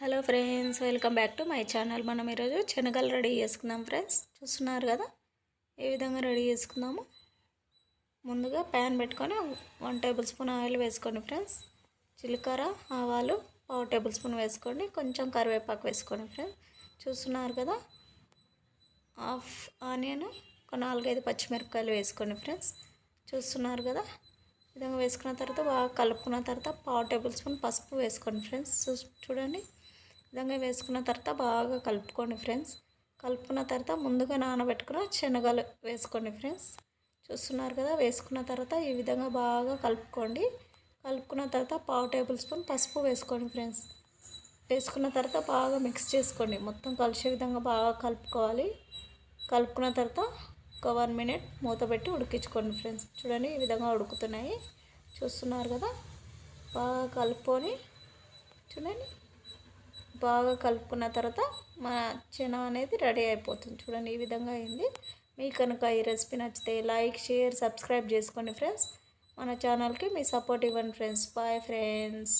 Hello friends welcome back to my channel. మనం ఈరోజు శనగలు రెడీ చేసుకుందాం ఫ్రెండ్స్. చూస్తున్నారు కదా? ఏ విధంగా రెడీ చేసుకుందాము? ముందుగా ప్యాన్ పెట్టుకొని వన్ టేబుల్ స్పూన్ ఆయిల్ వేసుకోండి ఫ్రెండ్స్. జీలకర్ర ఆవాలు పావు టేబుల్ స్పూన్ వేసుకోండి. కొంచెం కరివేపాకు వేసుకోండి ఫ్రెండ్స్. చూస్తున్నారు కదా? హాఫ్ ఆనియన్ ఒక నాలుగైదు పచ్చిమిరపకాయలు వేసుకోండి ఫ్రెండ్స్. చూస్తున్నారు కదా? విధంగా వేసుకున్న తర్వాత బాగా కలుపుకున్న తర్వాత పావు టేబుల్ స్పూన్ పసుపు వేసుకోండి ఫ్రెండ్స్. చూడండి. విధంగా వేసుకున్న తర్వాత బాగా కలుపుకోండి ఫ్రెండ్స్. కలుపుకున్న తర్వాత ముందుగా నానబెట్టుకున్న శనగలు వేసుకోండి ఫ్రెండ్స్. చూస్తున్నారు కదా వేసుకున్న తర్వాత ఈ విధంగా బాగా కలుపుకోండి. కలుపుకున్న తర్వాత పావు టేబుల్ స్పూన్ పసుపు వేసుకోండి ఫ్రెండ్స్. వేసుకున్న తర్వాత బాగా మిక్స్ చేసుకోండి. మొత్తం కలిసే విధంగా బాగా కలుపుకోవాలి. కలుపుకున్న తర్వాత ఒక వన్ మినిట్ మూత పెట్టి ఉడికించుకోండి ఫ్రెండ్స్. చూడండి ఈ విధంగా ఉడుకుతున్నాయి. చూస్తున్నారు కదా బాగా కలుపుకొని చూడండి. బాగా కలుపుకున్న తర్వాత మన చెన అనేది రెడీ అయిపోతుంది. చూడండి ఈ విధంగా అయింది. మీకు కనుక ఈ రెసిపీ నచ్చితే లైక్ షేర్ సబ్స్క్రైబ్ చేసుకోండి ఫ్రెండ్స్. మన ఛానల్కి మీ సపోర్ట్ ఇవ్వండి ఫ్రెండ్స్. Bye friends.